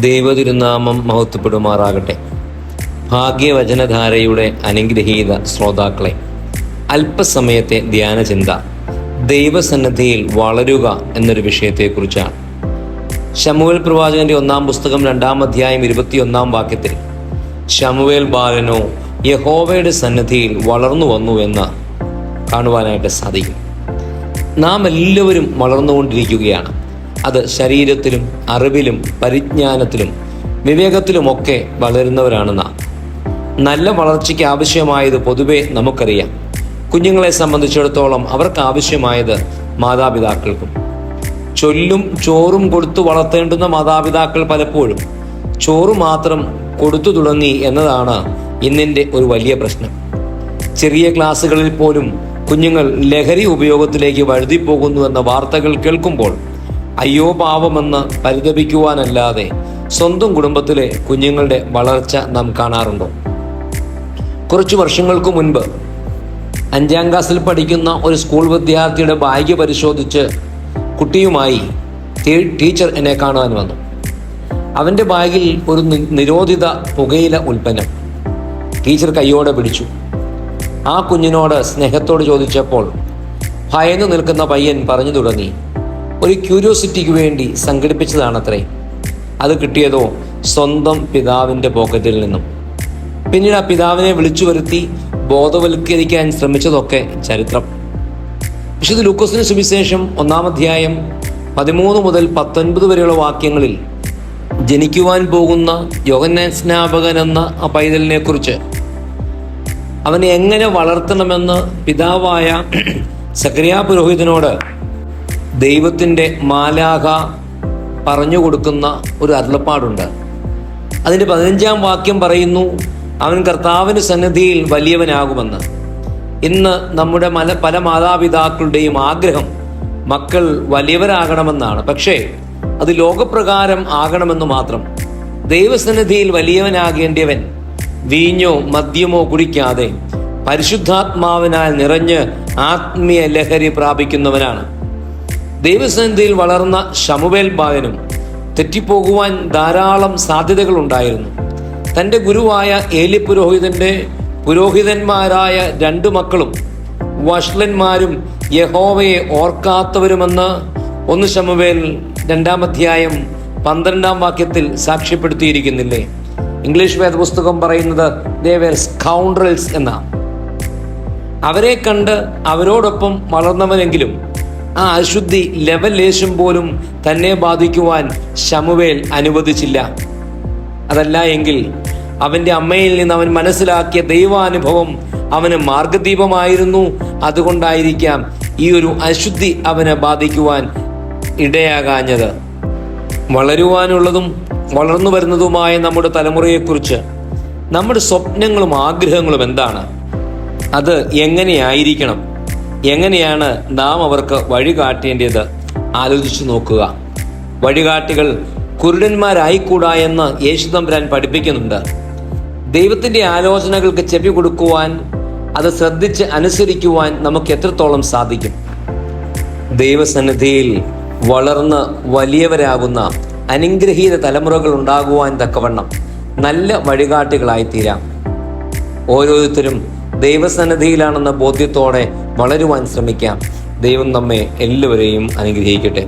ദൈവതിരുനാമം മഹത്വപ്പെടുമാറാകട്ടെ. ഭാഗ്യവചനധാരയുടെ അനുഗ്രഹീത ശ്രോതാക്കളെ അല്പസമയത്തെ ധ്യാനചിന്ത ദൈവസന്നദ്ധിയിൽ വളരുക എന്നൊരു വിഷയത്തെക്കുറിച്ചാണ്. ശമുവേൽ പ്രവാചകന്റെ ഒന്നാം പുസ്തകം രണ്ടാം അധ്യായം ഇരുപത്തിയൊന്നാം വാക്യത്തിൽ ശമുവേൽ ബാലനോ യഹോവയുടെ സന്നദ്ധിയിൽ വളർന്നു വന്നു എന്ന് കാണുവാനായിട്ട് സാധിക്കും. നാം എല്ലാവരും വളർന്നുകൊണ്ടിരിക്കുകയാണ്. അത് ശരീരത്തിലും അറിവിലും പരിജ്ഞാനത്തിലും വിവേകത്തിലുമൊക്കെ വളരുന്നവരാണ് നല്ല വളർച്ചയ്ക്ക് ആവശ്യമായത് പൊതുവെ നമുക്കറിയാം. കുഞ്ഞുങ്ങളെ സംബന്ധിച്ചിടത്തോളം അവർക്ക് ആവശ്യമായത് മാതാപിതാക്കൾക്കും. ചൊല്ലും ചോറും കൊടുത്തു വളർത്തേണ്ടുന്ന മാതാപിതാക്കൾ പലപ്പോഴും ചോറ് മാത്രം കൊടുത്തു തുടങ്ങി എന്നതാണ് ഇന്നിന്റെ ഒരു വലിയ പ്രശ്നം. ചെറിയ ക്ലാസ്സുകളിൽ പോലും കുഞ്ഞുങ്ങൾ ലഹരി ഉപയോഗത്തിലേക്ക് വഴുതിപ്പോകുന്നു എന്ന വാർത്തകൾ കേൾക്കുമ്പോൾ അയ്യോ പാവമെന്ന് പരിതപിക്കുവാനല്ലാതെ സ്വന്തം കുടുംബത്തിലെ കുഞ്ഞുങ്ങളുടെ വളർച്ച നാം കാണാറുണ്ടോ? കുറച്ചു വർഷങ്ങൾക്ക് മുൻപ് അഞ്ചാം ക്ലാസ്സിൽ പഠിക്കുന്ന ഒരു സ്കൂൾ വിദ്യാർത്ഥിയുടെ ബാഗ് പരിശോധിച്ച് കുട്ടിയുമായി ടീച്ചർ എന്നെ കാണാൻ വന്നു. അവന്റെ ബാഗിൽ ഒരു നിരോധിത പുകയില ഉൽപ്പന്നം. ടീച്ചർ കയ്യോടെ പിടിച്ചു. ആ കുഞ്ഞിനോട് സ്നേഹത്തോട് ചോദിച്ചപ്പോൾ ഭയന്നു നിൽക്കുന്ന പയ്യൻ പറഞ്ഞു തുടങ്ങി. ഒരു ക്യൂരിയോസിറ്റിക്ക് വേണ്ടി സംഘടിപ്പിച്ചതാണത്രേ. അത് കിട്ടിയതോ സ്വന്തം പിതാവിന്റെ പോക്കറ്റിൽ നിന്നും. പിന്നീട് ആ പിതാവിനെ വിളിച്ചു വരുത്തി ബോധവൽക്കരിക്കാൻ ശ്രമിച്ചതൊക്കെ ചരിത്രം. വിശുദ്ധ ലൂക്കോസിന് സുവിശേഷം ഒന്നാം അധ്യായം പതിമൂന്ന് മുതൽ പത്തൊൻപത് വരെയുള്ള വാക്യങ്ങളിൽ ജനിക്കുവാൻ പോകുന്ന യോഹന്നാൻ സ്നാപകൻ എന്ന ആ പൈതലിനെ കുറിച്ച് അവനെ എങ്ങനെ വളർത്തണമെന്ന് പിതാവായ സക്രിയ പുരോഹിതനോട് ദൈവത്തിന്റെ മാലാഖ പറഞ്ഞു കൊടുക്കുന്ന ഒരു അരുളപ്പാടുണ്ട്. അതിന്റെ പതിനഞ്ചാം വാക്യം പറയുന്നു അവൻ കർത്താവിന് സന്നിധിയിൽ വലിയവനാകുമെന്ന്. ഇന്ന് നമ്മുടെ മല പല മാതാപിതാക്കളുടെയും ആഗ്രഹം മക്കൾ വലിയവരാകണമെന്നാണ്. പക്ഷേ അത് ലോകപ്രകാരം ആകണമെന്ന് മാത്രം. ദൈവസന്നിധിയിൽ വലിയവനാകേണ്ടവൻ വീഞ്ഞോ മദ്യമോ കുടിക്കാതെ പരിശുദ്ധാത്മാവിനാൽ നിറഞ്ഞ് ആത്മീയ ലഹരി പ്രാപിക്കുന്നവനാണ്. ദൈവസന്നിധിയിൽ വളർന്ന ഷമുവേൽ ബാലനും തെറ്റിപ്പോകുവാൻ ധാരാളം സാധ്യതകൾ ഉണ്ടായിരുന്നു തന്റെ ഗുരുവായ ഏലി പുരോഹിതന്റെ പുരോഹിതന്മാരായ രണ്ടു മക്കളും വഷ്ലന്മാരും യഹോവയെ ഓർക്കാത്തവരുമെന്ന് ഒന്ന് ശമുവേൽ രണ്ടാം അധ്യായം പന്ത്രണ്ടാം വാക്യത്തിൽ സാക്ഷ്യപ്പെടുത്തിയിരിക്കുന്നില്ലേ? ഇംഗ്ലീഷ് വേദപുസ്തകം പറയുന്നത് ദേവേർ സ്കൗണ്ടറൽസ് എന്നാണ്. അവരെ കണ്ട് അവരോടൊപ്പം വളർന്നവനെങ്കിലും ആ അശുദ്ധി ലെവൽ ലേശം പോലും തന്നെ ബാധിക്കുവാൻ ശമുവേൽ അനുവദിച്ചില്ല. അതല്ല എങ്കിൽ അവന്റെ അമ്മയിൽ നിന്ന് അവൻ മനസ്സിലാക്കിയ ദൈവാനുഭവം അവന് മാർഗദീപമായിരുന്നു. അതുകൊണ്ടായിരിക്കാം ഈ ഒരു അശുദ്ധി അവനെ ബാധിക്കുവാൻ ഇടയാകാഞ്ഞത്. വളരുവാനുള്ളതും വളർന്നു വരുന്നതുമായ നമ്മുടെ തലമുറയെക്കുറിച്ച് നമ്മുടെ സ്വപ്നങ്ങളും ആഗ്രഹങ്ങളും എന്താണ്? അത് എങ്ങനെയായിരിക്കണം? എങ്ങനെയാണ് നാം അവർക്ക് വഴികാട്ടേണ്ടത് ആലോചിച്ചു നോക്കുക. വഴികാട്ടികൾ കുരുടന്മാരായിക്കൂടാ എന്ന് യേശുതമ്പുരാൻ പഠിപ്പിക്കുന്നുണ്ട്. ദൈവത്തിന്റെ ആലോചനകൾക്ക് ചെവി കൊടുക്കുവാൻ അത് ശ്രദ്ധിച്ച് അനുസരിക്കുവാൻ നമുക്ക് എത്രത്തോളം സാധിക്കും? ദൈവസന്നിധിയിൽ വളർന്ന് വലിയവരാകുന്ന അനുഗ്രഹീത തലമുറകൾ ഉണ്ടാകുവാൻ തക്കവണ്ണം നല്ല വഴികാട്ടികളായിത്തീരാം. ഓരോരുത്തരും ദൈവസന്നിധിയിലാണെന്ന ബോധ്യത്തോടെ വളരുവാൻ ശ്രമിക്കാം. ദൈവം നമ്മെ എല്ലാവരെയും അനുഗ്രഹിക്കട്ടെ.